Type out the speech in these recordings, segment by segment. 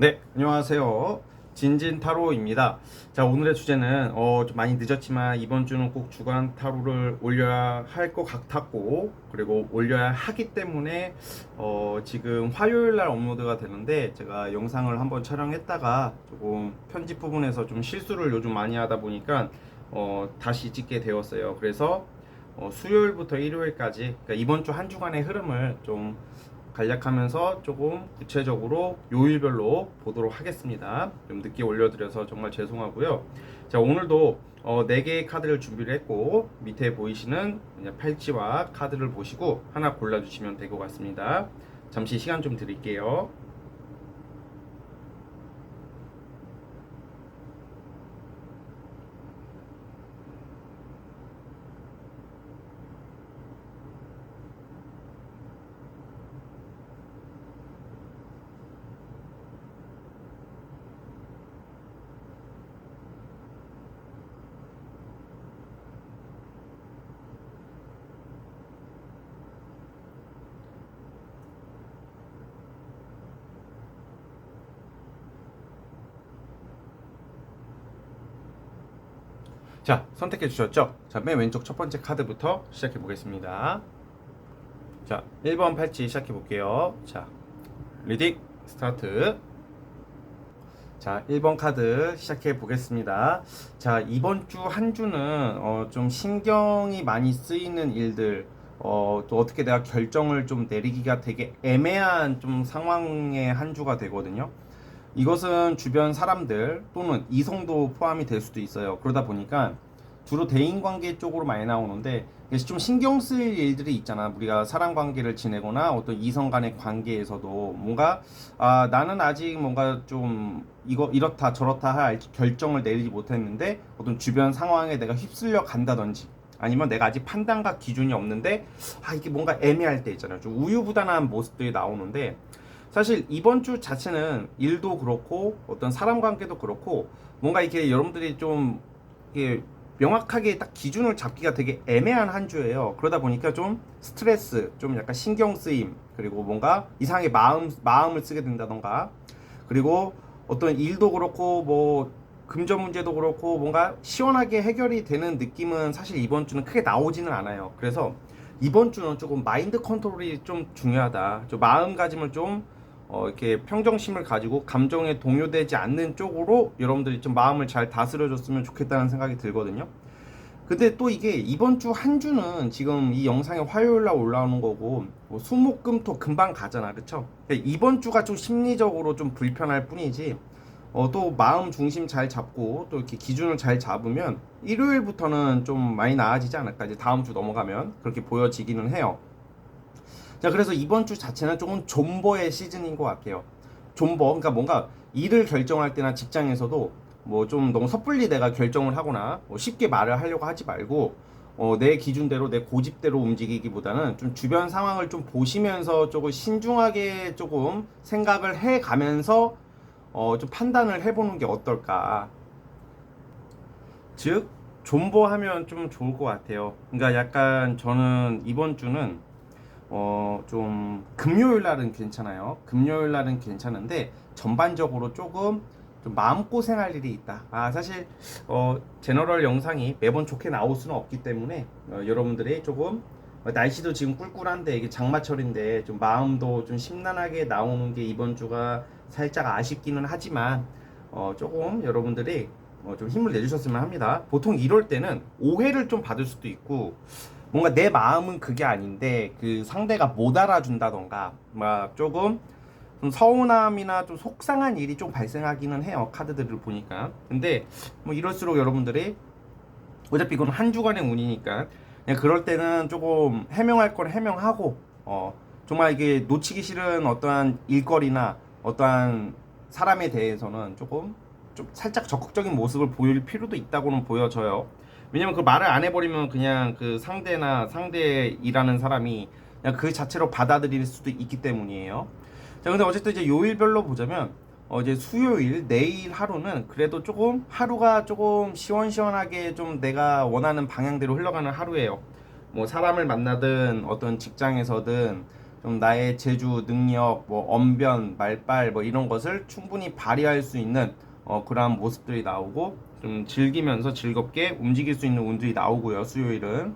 네, 안녕하세요. 진진타로입니다. 자, 오늘의 주제는 어, 좀 많이 늦었지만 이번 주는 꼭 주간 타로를 올려야 할 것 같았고 그리고 올려야 하기 때문에 어, 지금 화요일 날 업로드가 되는데 제가 영상을 한번 촬영했다가 조금 편집 부분에서 좀 실수를 요즘 많이 하다 보니까 어, 다시 찍게 되었어요. 그래서 어, 수요일부터 일요일까지 그러니까 이번 주 한 주간의 흐름을 좀 간략하면서 조금 구체적으로 요일별로 보도록 하겠습니다. 좀 늦게 올려드려서 정말 죄송하고요. 자 오늘도 어, 4개의 카드를 준비를 했고 밑에 보이시는 팔찌와 카드를 보시고 하나 골라주시면 될 것 같습니다. 잠시 시간 좀 드릴게요. 자, 선택해 주셨죠? 자, 맨 왼쪽 첫 번째 카드부터 시작해 보겠습니다. 자, 1번 팔찌 시작해 볼게요. 자, 리딩 스타트. 자, 1번 카드 시작해 보겠습니다. 자, 이번 주 한 주는 어, 좀 신경이 많이 쓰이는 일들, 어, 또 어떻게 내가 결정을 좀 내리기가 되게 애매한 좀 상황의 한 주가 되거든요. 이것은 주변 사람들 또는 이성도 포함이 될 수도 있어요. 그러다 보니까 주로 대인 관계 쪽으로 많이 나오는데 이게 좀 신경 쓰일 일들이 있잖아. 우리가 사람 관계를 지내거나 어떤 이성 간의 관계에서도 뭔가 아 나는 아직 뭔가 좀 이거 이렇다 저렇다 할 결정을 내리지 못했는데 어떤 주변 상황에 내가 휩쓸려 간다든지 아니면 내가 아직 판단과 기준이 없는데 아 이게 뭔가 애매할 때 있잖아요. 좀 우유부단한 모습들이 나오는데 사실 이번 주 자체는 일도 그렇고 어떤 사람 관계도 그렇고 뭔가 이렇게 여러분들이 좀 이게 명확하게 딱 기준을 잡기가 되게 애매한 한 주예요. 그러다 보니까 좀 스트레스, 좀 약간 신경 쓰임, 그리고 뭔가 이상하게 마음 마음을 쓰게 된다던가, 그리고 어떤 일도 그렇고 뭐 금전 문제도 그렇고 뭔가 시원하게 해결이 되는 느낌은 사실 이번 주는 크게 나오지는 않아요. 그래서 이번 주는 조금 마인드 컨트롤이 좀 중요하다. 좀 마음가짐을 좀 어, 이렇게 평정심을 가지고 감정에 동요되지 않는 쪽으로 여러분들이 좀 마음을 잘 다스려줬으면 좋겠다는 생각이 들거든요. 근데 또 이게 이번 주 한 주는 지금 이 영상이 화요일 날 올라오는 거고 뭐 수목금토 금방 가잖아? 그러니까 이번 주가 좀 심리적으로 좀 불편할 뿐이지 어, 또 마음 중심 잘 잡고 또 이렇게 기준을 잘 잡으면 일요일부터는 좀 많이 나아지지 않을까 이제 다음 주 넘어가면 그렇게 보여지기는 해요. 자, 그래서 이번 주 자체는 조금 존버의 시즌인 것 같아요. 존버, 그러니까 뭔가 일을 결정할 때나 직장에서도 뭐 좀 너무 섣불리 내가 결정을 하거나 뭐 쉽게 말을 하려고 하지 말고 어, 내 기준대로 내 고집대로 움직이기보다는 좀 주변 상황을 좀 보시면서 조금 신중하게 조금 생각을 해 가면서 어, 좀 판단을 해보는 게 어떨까. 즉, 존버하면 좀 좋을 것 같아요. 그러니까 약간 저는 이번 주는 어, 좀 금요일 날은 괜찮아요. 금요일 날은 괜찮은데 전반적으로 조금 좀 마음고생할 일이 있다. 아, 사실 어, 제너럴 영상이 매번 좋게 나올 수는 없기 때문에 어, 여러분들이 조금 어, 날씨도 지금 꿀꿀한데 이게 장마철인데 좀 마음도 좀 심란하게 나오는 게 이번 주가 살짝 아쉽기는 하지만 어, 조금 여러분들이 어, 좀 힘을 내주셨으면 합니다. 보통 이럴 때는 오해를 좀 받을 수도 있고 뭔가 내 마음은 그게 아닌데 그 상대가 못 알아준다던가 막 조금 좀 서운함이나 좀 속상한 일이 좀 발생하기는 해요 카드들을 보니까 근데 뭐 이럴수록 여러분들이 어차피 이건 한 주간의 운이니까 그냥 그럴 때는 조금 해명할 건 해명하고 어 정말 이게 놓치기 싫은 어떠한 일거리나 어떠한 사람에 대해서는 조금 좀 살짝 적극적인 모습을 보일 필요도 있다고는 보여져요. 왜냐면 그 말을 안 해버리면 그냥 그 상대나 상대에 일하는 사람이 그냥 그 자체로 받아들일 수도 있기 때문이에요. 자, 근데 어쨌든 이제 요일별로 보자면 어제 수요일 내일 하루는 그래도 조금 하루가 조금 시원시원하게 좀 내가 원하는 방향대로 흘러가는 하루예요. 뭐 사람을 만나든 어떤 직장에서든 좀 나의 재주, 능력, 뭐 언변, 말빨 뭐 이런 것을 충분히 발휘할 수 있는 어, 그러한 모습들이 나오고 좀 즐기면서 즐겁게 움직일 수 있는 운들이 나오고요. 수요일은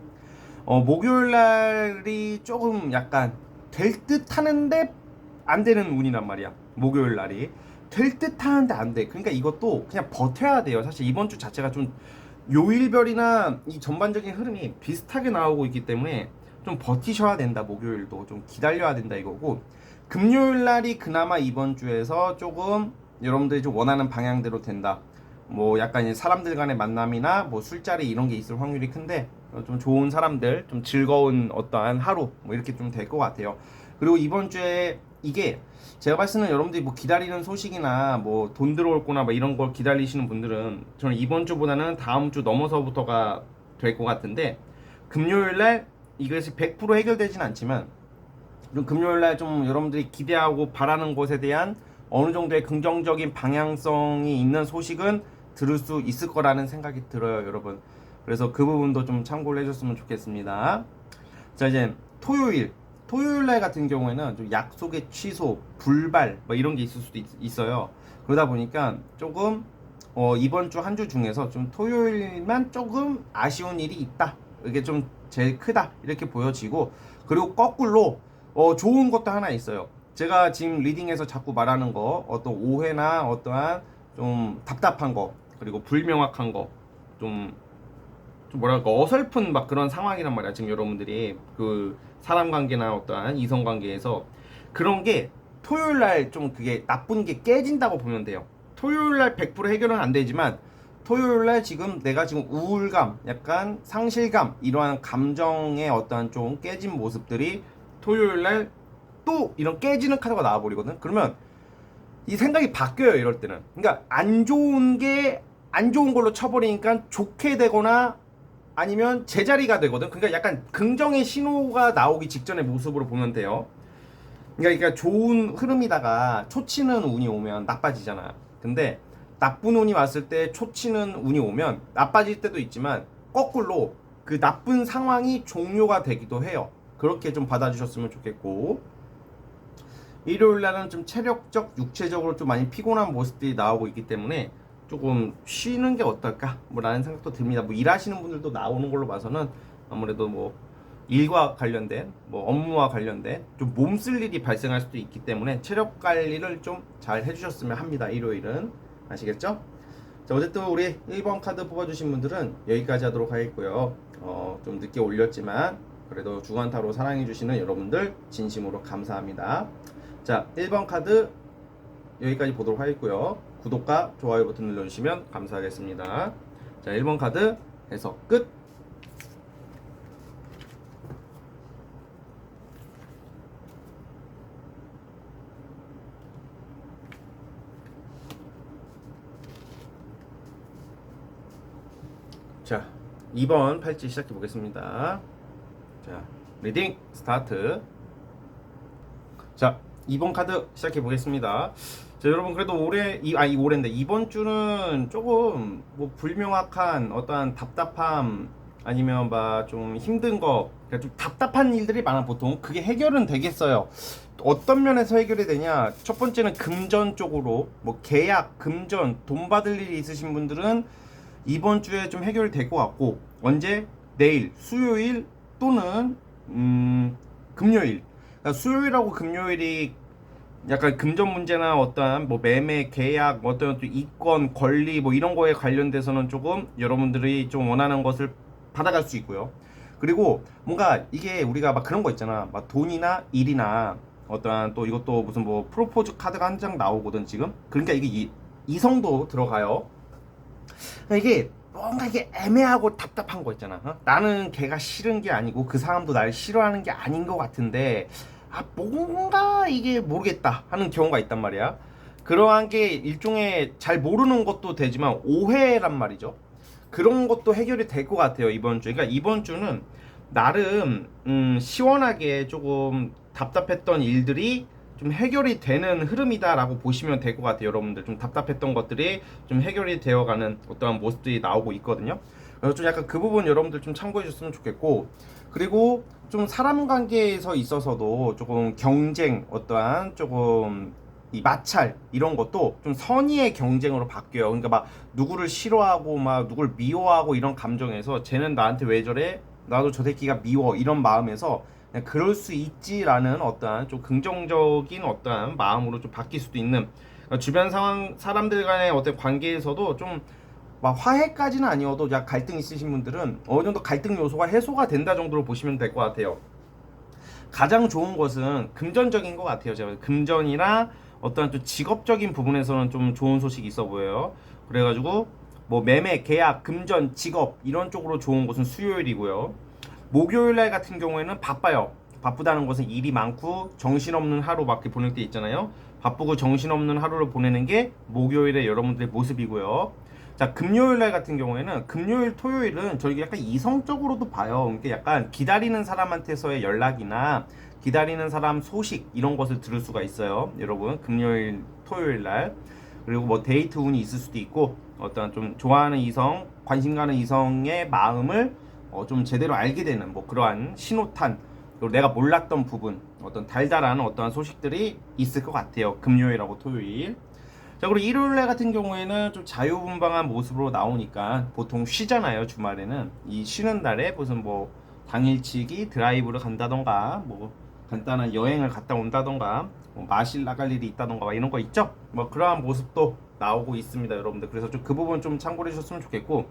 어, 목요일 날이 조금 약간 될 듯 하는데 안 되는 운이란 말이야. 목요일 날이 될 듯 하는데 안 돼. 그러니까 이것도 그냥 버텨야 돼요. 사실 이번 주 자체가 좀 요일별이나 이 전반적인 흐름이 비슷하게 나오고 있기 때문에 좀 버티셔야 된다. 목요일도 좀 기다려야 된다 이거고 금요일 날이 그나마 이번 주에서 조금 여러분들이 좀 원하는 방향대로 된다. 뭐 약간 사람들 간의 만남이나 뭐 술자리 이런 게 있을 확률이 큰데 어, 좀 좋은 사람들, 좀 즐거운 어떠한 하루 뭐 이렇게 좀 될 것 같아요. 그리고 이번 주에 이게 제가 봤을 때는 여러분들이 뭐 기다리는 소식이나 뭐 돈 들어올 거나 뭐 이런 걸 기다리시는 분들은 저는 이번 주보다는 다음 주 넘어서부터가 될 것 같은데 금요일 날 이것이 100% 해결되진 않지만 좀 금요일 날 좀 여러분들이 기대하고 바라는 것에 대한 어느 정도의 긍정적인 방향성이 있는 소식은 들을 수 있을 거라는 생각이 들어요, 여러분. 그래서 그 부분도 좀 참고를 해줬으면 좋겠습니다. 자, 이제 토요일. 토요일 날 같은 경우에는 좀 약속의 취소, 불발, 뭐 이런 게 있을 수도 있, 어요 그러다 보니까 조금, 어, 이번 주 한 주 중에서 좀 토요일만 조금 아쉬운 일이 있다. 이게 좀 제일 크다. 이렇게 보여지고, 그리고 거꾸로, 어, 좋은 것도 하나 있어요. 제가 지금 리딩에서 자꾸 말하는 거, 어떤 오해나 어떠한 좀 답답한 거, 그리고 불명확한 거, 좀, 좀 뭐랄까, 어설픈 막 그런 상황이란 말이야. 지금 여러분들이 그 사람 관계나 어떠한 이성 관계에서 그런 게 토요일 날 좀 그게 나쁜 게 깨진다고 보면 돼요. 토요일 날 100% 해결은 안 되지만 토요일 날 지금 내가 지금 우울감, 약간 상실감, 이러한 감정의 어떠한 좀 깨진 모습들이 토요일 날 또 이런 깨지는 카드가 나와 버리거든. 그러면 이 생각이 바뀌어요. 이럴 때는. 그러니까 안 좋은 게 안 좋은 걸로 쳐버리니까 좋게 되거나 아니면 제자리가 되거든. 그러니까 약간 긍정의 신호가 나오기 직전의 모습으로 보면 돼요. 그러니까, 좋은 흐름이다가 초치는 운이 오면 나빠지잖아. 근데 나쁜 운이 왔을 때 초치는 운이 오면 나빠질 때도 있지만 거꾸로 그 나쁜 상황이 종료가 되기도 해요. 그렇게 좀 받아주셨으면 좋겠고 일요일 날은 좀 체력적, 육체적으로 좀 많이 피곤한 모습들이 나오고 있기 때문에 조금 쉬는 게 어떨까? 뭐라는 생각도 듭니다. 뭐 일하시는 분들도 나오는 걸로 봐서는 아무래도 뭐 일과 관련된 뭐 업무와 관련된 좀 몸 쓸 일이 발생할 수도 있기 때문에 체력 관리를 좀 잘 해주셨으면 합니다. 일요일은 아시겠죠? 자 어쨌든 우리 1번 카드 뽑아주신 분들은 여기까지 하도록 하겠고요. 어, 좀 늦게 올렸지만 그래도 주간타로 사랑해주시는 여러분들 진심으로 감사합니다. 자 1번 카드 여기까지 보도록 하겠고요. 구독과 좋아요 버튼 눌러주시면 감사하겠습니다. 자 1번 카드 해석 끝. 자 2번 팔찌 시작해 보겠습니다. 자 리딩 스타트. 자 2번 카드 시작해 보겠습니다. 자 여러분 그래도 올해 이 아 이 올해인데 이번 주는 조금 뭐 불명확한 어떠한 답답함 아니면 막 좀 힘든 거 그러니까 좀 답답한 일들이 많아 보통 그게 해결은 되겠어요. 어떤 면에서 해결이 되냐? 첫 번째는 금전 쪽으로 뭐 계약, 금전, 돈 받을 일이 있으신 분들은 이번 주에 좀 해결이 될것 같고 언제 내일 수요일 또는 음, 금요일 그러니까 수요일하고 금요일이 약간 금전 문제나 어떠한 뭐 매매 계약 어떤 또 이권 권리 뭐 이런 거에 관련돼서는 조금 여러분들이 좀 원하는 것을 받아갈 수 있고요. 그리고 뭔가 이게 우리가 막 그런 거 있잖아. 막 돈이나 일이나 어떠한 또 이것도 무슨 뭐 프로포즈 카드가 한 장 나오거든 지금. 그러니까 이게 이, 이성도 들어가요. 그러니까 이게 뭔가 이게 애매하고 답답한 거 있잖아. 어? 나는 걔가 싫은 게 아니고 그 사람도 날 싫어하는 게 아닌 것 같은데 아 뭔가 이게 모르겠다 하는 경우가 있단 말이야. 그러한 게 일종의 잘 모르는 것도 되지만 오해란 말이죠. 그런 것도 해결이 될 것 같아요 이번 주. 그러니까 이번 주는 나름 음, 시원하게 조금 답답했던 일들이 좀 해결이 되는 흐름이다라고 보시면 될 것 같아요 여러분들 좀 답답했던 것들이 좀 해결이 되어가는 어떠한 모습들이 나오고 있거든요 좀 약간 그 부분 여러분들 좀 참고해 줬으면 좋겠고 그리고 좀 사람 관계에서 있어서도 조금 경쟁 어떠한 조금 이 마찰 이런 것도 좀 선의의 경쟁으로 바뀌어요. 그러니까 막 누구를 싫어하고 막 누구를 미워하고 이런 감정에서 쟤는 나한테 왜 저래? 나도 저 새끼가 미워 이런 마음에서 그냥 그럴 수 있지라는 어떠한 좀 긍정적인 어떠한 마음으로 좀 바뀔 수도 있는 그러니까 주변 상황 사람들 간의 어떤 관계에서도 좀 막 화해까지는 아니어도 약 갈등 있으신 분들은 어느 정도 갈등 요소가 해소가 된다 정도로 보시면 될 것 같아요. 가장 좋은 것은 금전적인 것 같아요. 제가 금전이나 어떤 좀 직업적인 부분에서는 좀 좋은 소식이 있어 보여요. 그래가지고 뭐 매매, 계약, 금전, 직업 이런 쪽으로 좋은 것은 수요일이고요. 목요일 날 같은 경우에는 바빠요. 바쁘다는 것은 일이 많고 정신없는 하루 밖에 보낼 때 있잖아요. 바쁘고 정신없는 하루를 보내는 게 목요일의 여러분들의 모습이고요. 자, 금요일 날 같은 경우에는 금요일, 토요일은 저희 약간 이성적으로도 봐요. 그러니까 약간 기다리는 사람한테서의 연락이나 기다리는 사람 소식 이런 것을 들을 수가 있어요. 여러분, 금요일, 토요일 날. 그리고 뭐 데이트 운이 있을 수도 있고 어떤 좀 좋아하는 이성, 관심 가는 이성의 마음을 어, 좀 제대로 알게 되는 뭐 그러한 신호탄 그리고 내가 몰랐던 부분 어떤 달달한 어떠한 소식들이 있을 것 같아요. 금요일하고 토요일. 자 그리고 일요일 날 같은 경우에는 좀 자유분방한 모습으로 나오니까 보통 쉬잖아요 주말에는. 이 쉬는 날에 무슨 뭐 당일치기 드라이브를 간다던가 뭐 간단한 여행을 갔다 온다던가 뭐 마실 나갈 일이 있다던가 막 이런 거 있죠? 뭐 그러한 모습도 나오고 있습니다 여러분들. 그래서 좀 그 부분 좀 참고해 주셨으면 좋겠고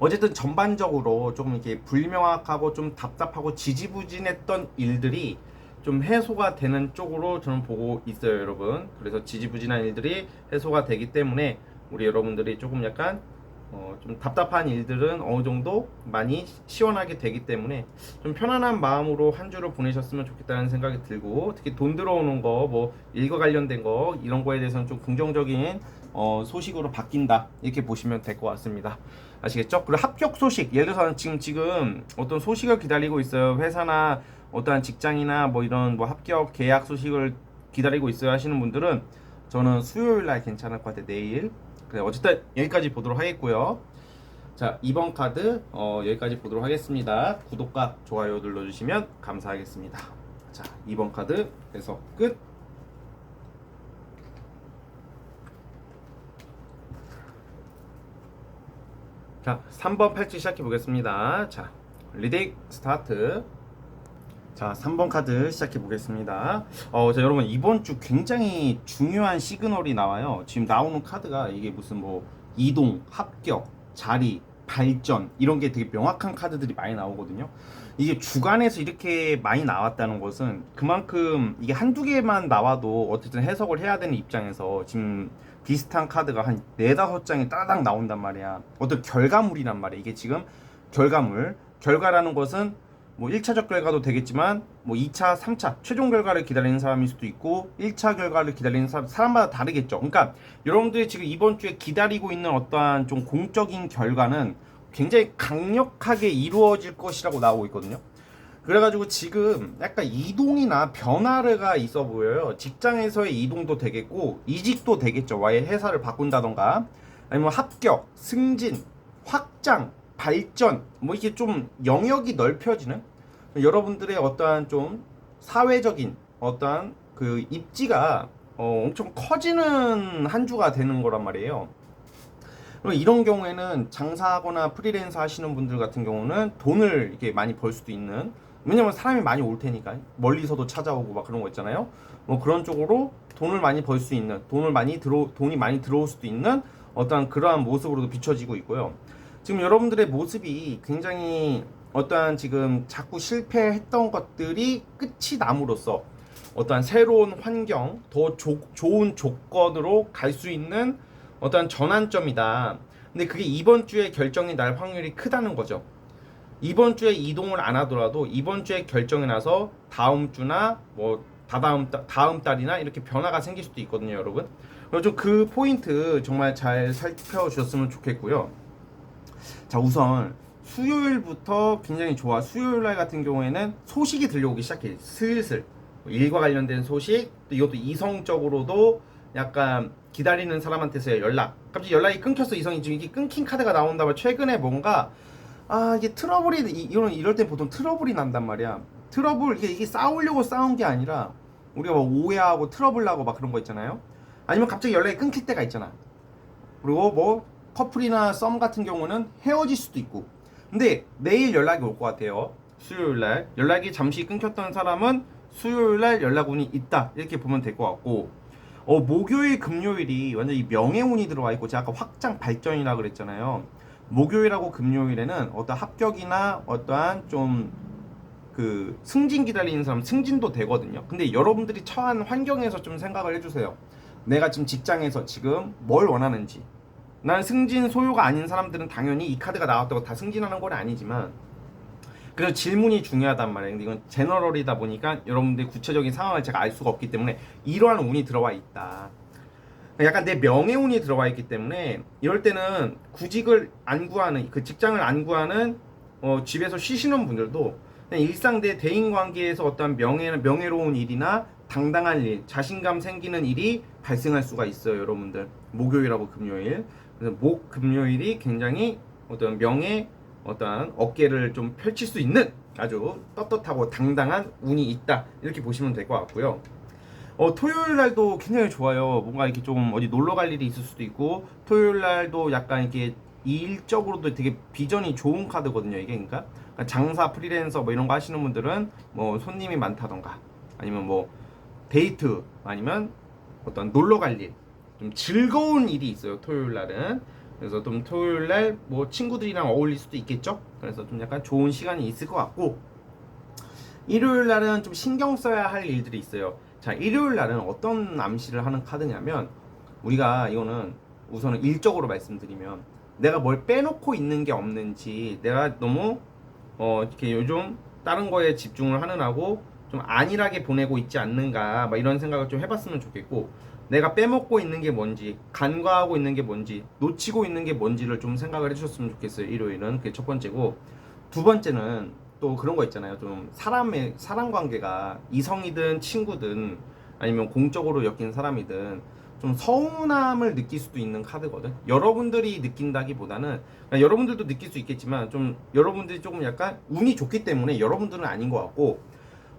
어쨌든 전반적으로 조금 이렇게 불명확하고 좀 답답하고 지지부진했던 일들이 좀 해소가 되는 쪽으로 저는 보고 있어요, 여러분. 그래서 지지부진한 일들이 해소가 되기 때문에 우리 여러분들이 조금 약간 어, 좀 답답한 일들은 어느 정도 많이 시원하게 되기 때문에 좀 편안한 마음으로 한 주를 보내셨으면 좋겠다는 생각이 들고 특히 돈 들어오는 거 뭐 일과 관련된 거 이런 거에 대해서는 좀 긍정적인 어, 소식으로 바뀐다 이렇게 보시면 될 것 같습니다. 아시겠죠? 그리고 합격 소식 예를 들어서 지금 지금 어떤 소식을 기다리고 있어요. 회사나 어떠한 직장이나 뭐 이런 뭐 합격 계약 소식을 기다리고 있어요 하시는 분들은 저는 수요일 날 괜찮을 것 같아요. 내일. 그래 어쨌든 여기까지 보도록 하겠고요. 자, 2번 카드 어, 여기까지 보도록 하겠습니다. 구독과 좋아요 눌러주시면 감사하겠습니다. 자, 2번 카드 해석 끝. 자, 3번 팔찌 시작해 보겠습니다. 자, 리딩 스타트. 자, 3번 카드 시작해 보겠습니다. 어, 자, 여러분 이번 주 굉장히 중요한 시그널이 나와요. 지금 나오는 카드가 이게 무슨 뭐 이동, 합격, 자리, 발전 이런 게 되게 명확한 카드들이 많이 나오거든요. 이게 주간에서 이렇게 많이 나왔다는 것은 그만큼 이게 한두 개만 나와도 어쨌든 해석을 해야 되는 입장에서 지금 비슷한 카드가 한 네다섯 장이 따닥 나온단 말이야. 어떤 결과물이란 말이야. 이게 지금 결과물. 결과라는 것은 뭐 1차적 결과도 되겠지만 뭐 2차, 3차 최종 결과를 기다리는 사람일 수도 있고 1차 결과를 기다리는 사람 사람마다 다르겠죠. 그러니까 여러분들이 지금 이번 주에 기다리고 있는 어떠한 좀 공적인 결과는 굉장히 강력하게 이루어질 것이라고 나오고 있거든요. 그래가지고 지금 약간 이동이나 변화가 있어 보여요. 직장에서의 이동도 되겠고 이직도 되겠죠. 와의 회사를 바꾼다던가 아니면 합격, 승진, 확장, 발전 뭐 이게 좀 영역이 넓혀지는 여러분들의 어떠한 좀 사회적인 어떠한 그 입지가 어, 엄청 커지는 한 주가 되는 거란 말이에요. 그럼 이런 경우에는 장사하거나 프리랜서 하시는 분들 같은 경우는 돈을 이렇게 많이 벌 수도 있는 왜냐면 사람이 많이 올 테니까 멀리서도 찾아오고 막 그런 거 있잖아요. 뭐 그런 쪽으로 돈을 많이 벌 수 있는 돈을 많이 들어 돈이 많이 들어올 수도 있는 어떠한 그러한 모습으로도 비춰지고 있고요. 지금 여러분들의 모습이 굉장히 어떠한 지금 자꾸 실패했던 것들이 끝이 남으로써 어떠한 새로운 환경, 더 조, 좋은 조건으로 갈 수 있는 어떠한 전환점이다. 근데 그게 이번 주에 결정이 날 확률이 크다는 거죠. 이번 주에 이동을 안 하더라도 이번 주에 결정이 나서 다음 주나 뭐 다다음 달, 다음 달이나 이렇게 변화가 생길 수도 있거든요, 여러분. 그래서 좀 그 포인트 정말 잘 살펴주셨으면 좋겠고요. 자, 우선 수요일부터 굉장히 좋아. 수요일 날 같은 경우에는 소식이 들려오기 시작해. 슬슬. 일과 관련된 소식, 또 이것도 이성적으로도 약간 기다리는 사람한테서의 연락. 갑자기 연락이 끊겼어 이성이. 지금 이게 끊긴 카드가 나온다면 최근에 뭔가 아 이게 트러블이 이- 이런 이럴 때 보통 트러블이 난단 말이야. 트러블 이게 이게 싸우려고 싸운 게 아니라 우리가 뭐 오해하고 트러블 나고 막 그런 거 있잖아요. 아니면 갑자기 연락이 끊길 때가 있잖아. 그리고 뭐 커플이나 썸 같은 경우는 헤어질 수도 있고. 근데 내일 연락이 올 것 같아요. 수요일 날. 연락이 잠시 끊겼던 사람은 수요일 날 연락 운이 있다. 이렇게 보면 될 것 같고. 어 목요일 금요일이 완전 히 명예운이 들어와 있고 제가 아까 확장 발전이라 그랬잖아요. 목요일하고 금요일에는 어떤 합격이나 어떠한 좀 그 승진 기다리는 사람 승진도 되거든요. 근데 여러분들이 처한 환경에서 좀 생각을 해주세요. 내가 지금 직장에서 지금 뭘 원하는지 난 승진 소요가 아닌 사람들은 당연히 이 카드가 나왔다고 다 승진하는 건 아니지만 그래서 질문이 중요하단 말이에요. 근데 이건 제너럴이다 보니까 여러분들의 구체적인 상황을 제가 알 수가 없기 때문에 이러한 운이 들어와 있다. 약간 내 명예운이 들어와 있기 때문에 이럴 때는 구직을 안 구하는 그 직장을 안 구하는 어, 집에서 쉬시는 분들도 일상 내 대인 관계에서 어떤 명예 명예로운 일이나 당당한 일, 자신감 생기는 일이 발생할 수가 있어요, 여러분들. 목요일하고 금요일. 그래서 목 금요일이 굉장히 어떤 명예 어떠한 어깨를 좀 펼칠 수 있는 아주 떳떳하고 당당한 운이 있다 이렇게 보시면 될 것 같고요. 어, 토요일 날도 굉장히 좋아요. 뭔가 이렇게 좀 어디 놀러 갈 일이 있을 수도 있고 토요일 날도 약간 이렇게 일적으로도 되게 비전이 좋은 카드거든요. 이게 그러니까 장사 프리랜서 뭐 이런 거 하시는 분들은 뭐 손님이 많다던가 아니면 뭐 데이트 아니면 어떤 놀러 갈 일, 좀 즐거운 일이 있어요. 토요일 날은. 그래서 좀 토요일 날 뭐 친구들이랑 어울릴 수도 있겠죠. 그래서 좀 약간 좋은 시간이 있을 것 같고 일요일 날은 좀 신경 써야 할 일들이 있어요. 자, 일요일 날은 어떤 암시를 하는 카드냐면 우리가 이거는 우선은 일적으로 말씀드리면 내가 뭘 빼놓고 있는 게 없는지 내가 너무 어 이렇게 요즘 다른 거에 집중을 하느라고 좀 안일하게 보내고 있지 않는가 막 이런 생각을 좀 해봤으면 좋겠고 내가 빼먹고 있는 게 뭔지 간과하고 있는 게 뭔지 놓치고 있는 게 뭔지를 좀 생각을 해주셨으면 좋겠어요 일요일은. 그게 첫 번째고. 두 번째는 또 그런 거 있잖아요. 좀 사람의 사람 관계가 이성이든 친구든 아니면 공적으로 엮인 사람이든 좀 서운함을 느낄 수도 있는 카드거든. 여러분들이 느낀다기보다는 그러니까 여러분들도 느낄 수 있겠지만 좀 여러분들이 조금 약간 운이 좋기 때문에 여러분들은 아닌 것 같고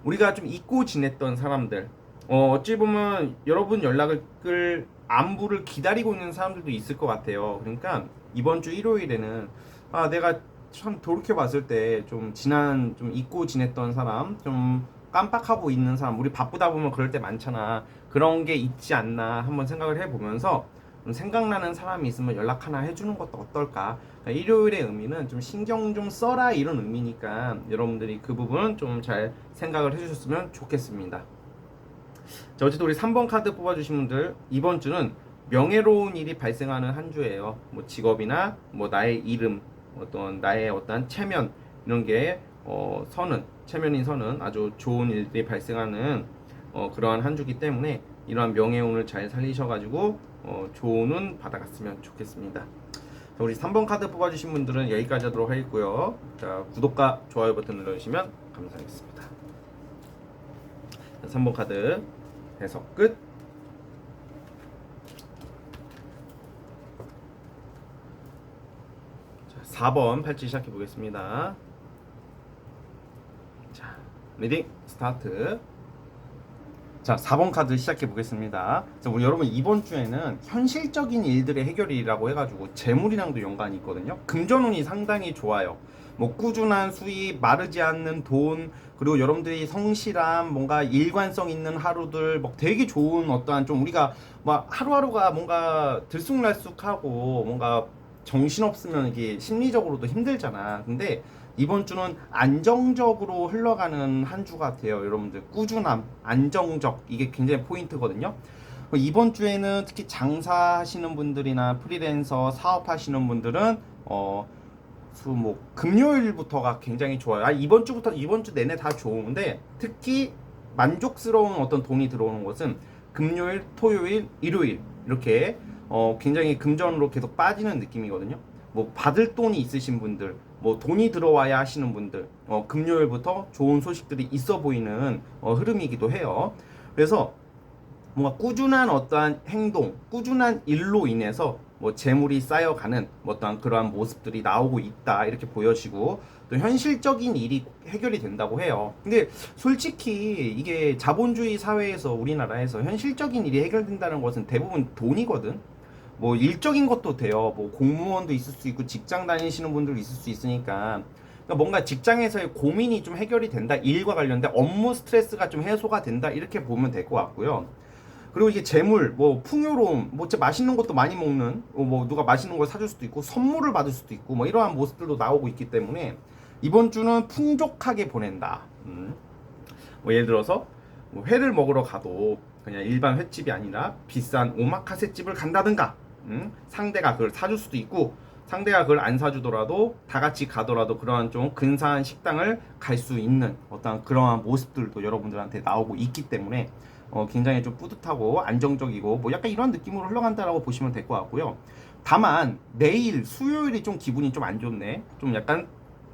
우리가 좀 잊고 지냈던 사람들 어, 어찌 보면 여러분 연락을 끌 안부를 기다리고 있는 사람들도 있을 것 같아요. 그러니까 이번 주 일요일에는 아 내가 참 돌이켜 봤을 때 좀 지난 좀 잊고 지냈던 사람 좀 깜빡하고 있는 사람 우리 바쁘다 보면 그럴 때 많잖아. 그런 게 있지 않나 한번 생각을 해보면서 좀 생각나는 사람이 있으면 연락 하나 해주는 것도 어떨까? 그러니까 일요일의 의미는 좀 신경 좀 써라 이런 의미니까 여러분들이 그 부분 좀 잘 생각을 해주셨으면 좋겠습니다 자 어쨌든 우리 3번 카드 뽑아주신 분들 이번 주는 명예로운 일이 발생하는 한 주예요 뭐 직업이나 뭐 나의 이름 어떤 나의 어떤 체면 이런 게 어, 선은 체면인 선은 아주 좋은 일들이 발생하는 어, 그러한 한 주기 때문에 이러한 명예운을 잘 살리셔가지고 어, 좋은 운 받아갔으면 좋겠습니다. 자, 우리 3번 카드 뽑아주신 분들은 여기까지 하도록 하겠고요. 자, 구독과 좋아요 버튼 눌러주시면 감사하겠습니다. 자, 3번 카드 해석 끝. 자, 4번 팔찌 시작해 보겠습니다. 자, 리딩 스타트. 자, 4번 카드 시작해 보겠습니다. 자, 우리 여러분 이번 주에는 현실적인 일들의 해결이라고 해가지고 재물이랑도 연관이 있거든요. 금전운이 상당히 좋아요. 뭐 꾸준한 수입, 마르지 않는 돈, 그리고 여러분들이 성실함, 뭔가 일관성 있는 하루들, 뭐 되게 좋은 어떠한 좀 우리가 막 하루하루가 뭔가 들쑥날쑥하고 뭔가 정신 없으면 이게 심리적으로도 힘들잖아. 근데 이번 주는 안정적으로 흘러가는 한 주 같아요. 여러분들 꾸준함, 안정적 이게 굉장히 포인트거든요. 이번 주에는 특히 장사하시는 분들이나 프리랜서 사업하시는 분들은 어 수목 금요일부터가 굉장히 좋아요. 아 이번 주부터 이번 주 내내 다 좋은데 특히 만족스러운 어떤 돈이 들어오는 것은 금요일, 토요일, 일요일 이렇게 어 굉장히 금전으로 계속 빠지는 느낌이거든요. 뭐 받을 돈이 있으신 분들, 뭐 돈이 들어와야 하시는 분들, 어 금요일부터 좋은 소식들이 있어 보이는 어, 흐름이기도 해요. 그래서 뭔가 꾸준한 어떠한 행동, 꾸준한 일로 인해서 뭐 재물이 쌓여가는 뭐 어떠한 그러한 모습들이 나오고 있다 이렇게 보여지고 또 현실적인 일이 해결이 된다고 해요. 근데 솔직히 이게 자본주의 사회에서 우리나라에서 현실적인 일이 해결된다는 것은 대부분 돈이거든. 뭐 일적인 것도 돼요. 뭐 공무원도 있을 수 있고 직장 다니시는 분들도 있을 수 있으니까 그러니까 뭔가 직장에서의 고민이 좀 해결이 된다. 일과 관련된 업무 스트레스가 좀 해소가 된다. 이렇게 보면 될 것 같고요. 그리고 이게 재물, 뭐 풍요로움, 뭐 진짜 맛있는 것도 많이 먹는, 어, 뭐 누가 맛있는 걸 사줄 수도 있고 선물을 받을 수도 있고 뭐 이러한 모습들도 나오고 있기 때문에 이번 주는 풍족하게 보낸다. 음. 뭐 예를 들어서 뭐 회를 먹으러 가도 그냥 일반 횟집이 아니라 비싼 오마카세 집을 간다든가 음? 상대가 그걸 사줄 수도 있고 상대가 그걸 안 사주더라도 다 같이 가더라도 그러한 좀 근사한 식당을 갈 수 있는 어떤 그러한 모습들도 여러분들한테 나오고 있기 때문에 어, 굉장히 좀 뿌듯하고 안정적이고 뭐 약간 이런 느낌으로 흘러간다라고 보시면 될 것 같고요. 다만 내일 수요일이 좀 기분이 좀 안 좋네. 좀 약간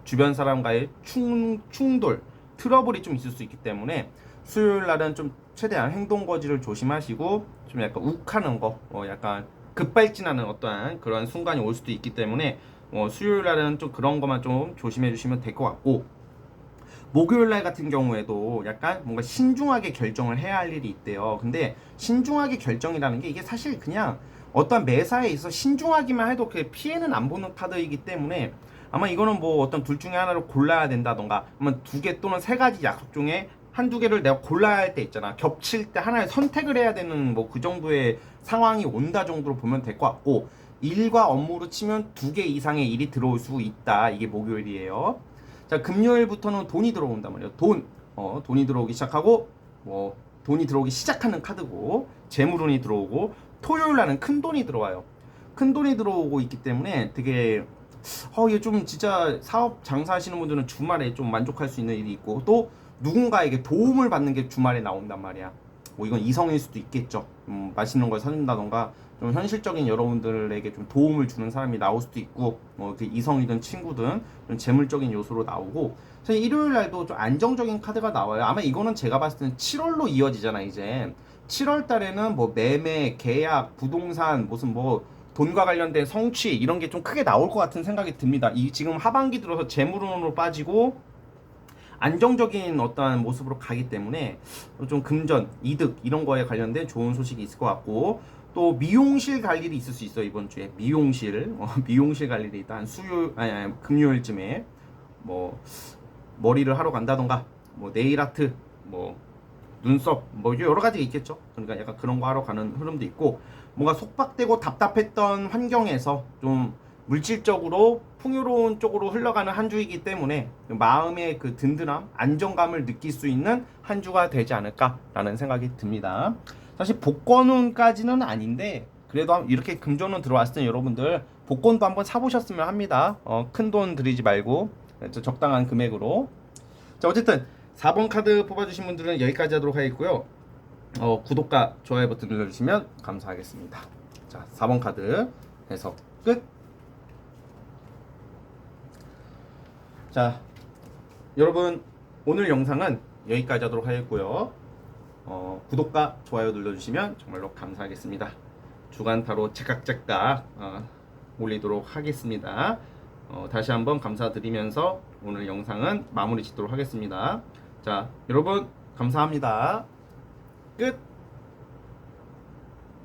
주변 사람과의 충, 충돌, 트러블이 좀 있을 수 있기 때문에 수요일 날은 좀 최대한 행동 거지를 조심하시고 좀 약간 욱하는 거, 어 약간 급발진하는 어떠한 그런 순간이 올 수도 있기 때문에 어 수요일 날은 좀 그런 것만 좀 조심해 주시면 될 것 같고 목요일 날 같은 경우에도 약간 뭔가 신중하게 결정을 해야 할 일이 있대요. 근데 신중하게 결정이라는 게 이게 사실 그냥 어떤 매사에 있어 신중하기만 해도 그 피해는 안 보는 카드이기 때문에 아마 이거는 뭐 어떤 둘 중에 하나를 골라야 된다던가 아니면 두개 또는 세 가지 약속 중에 한두 개를 내가 골라야 할 때 있잖아. 겹칠 때 하나를 선택을 해야 되는 뭐 그 정도의 상황이 온다 정도로 보면 될 것 같고 일과 업무로 치면 두 개 이상의 일이 들어올 수 있다. 이게 목요일이에요. 자, 금요일부터는 돈이 들어온단 말이에요. 돈. 어, 돈이 들어오기 시작하고 뭐 돈이 들어오기 시작하는 카드고 재물운이 들어오고 토요일 날은 큰 돈이 들어와요. 큰 돈이 들어오고 있기 때문에 되게 어, 이게 좀 진짜 사업 장사하시는 분들은 주말에 좀 만족할 수 있는 일이 있고 또 누군가에게 도움을 받는 게 주말에 나온단 말이야. 뭐 이건 이성일 수도 있겠죠. 음, 맛있는 걸 사준다던가 좀 현실적인 여러분들에게 좀 도움을 주는 사람이 나올 수도 있고 뭐 그 이성이든 친구든 좀 재물적인 요소로 나오고 사실 일요일 날도 좀 안정적인 카드가 나와요. 아마 이거는 제가 봤을 때는 7월로 이어지잖아 이제. 7월 달에는 뭐 매매, 계약, 부동산 무슨 뭐 돈과 관련된 성취 이런 게 좀 크게 나올 것 같은 생각이 듭니다. 이 지금 하반기 들어서 재물운으로 빠지고 안정적인 어떠한 모습으로 가기 때문에 좀 금전, 이득 이런 거에 관련된 좋은 소식이 있을 것 같고 또 미용실 갈 일이 있을 수 있어 요 이번 주에 미용실 어, 미용실 갈 일이 일단 수요 아니, 아니 금요일쯤에 뭐 머리를 하러 간다던가 뭐 네일 아트 뭐 눈썹 뭐 여러 가지 있겠죠. 그러니까 약간 그런 거 하러 가는 흐름도 있고 뭔가 속박되고 답답했던 환경에서 좀 물질적으로 풍요로운 쪽으로 흘러가는 한 주이기 때문에 마음의 그 든든함, 안정감을 느낄 수 있는 한 주가 되지 않을까라는 생각이 듭니다. 사실 복권운까지는 아닌데 그래도 이렇게 금전운 들어왔을 때 여러분들 복권도 한번 사보셨으면 합니다. 어, 큰 돈 들이지 말고 적당한 금액으로. 자 어쨌든 4번 카드 뽑아주신 분들은 여기까지 하도록 하겠고요. 어, 구독과 좋아요 버튼 눌러주시면 감사하겠습니다. 자 4번 카드 해석 끝. 자, 여러분 오늘 영상은 여기까지 하도록 하겠고요. 어, 구독과 좋아요 눌러주시면 정말로 감사하겠습니다. 주간 타로 제깍제깍 어, 올리도록 하겠습니다. 어, 다시 한번 감사드리면서 오늘 영상은 마무리 짓도록 하겠습니다. 자, 여러분 감사합니다. 끝.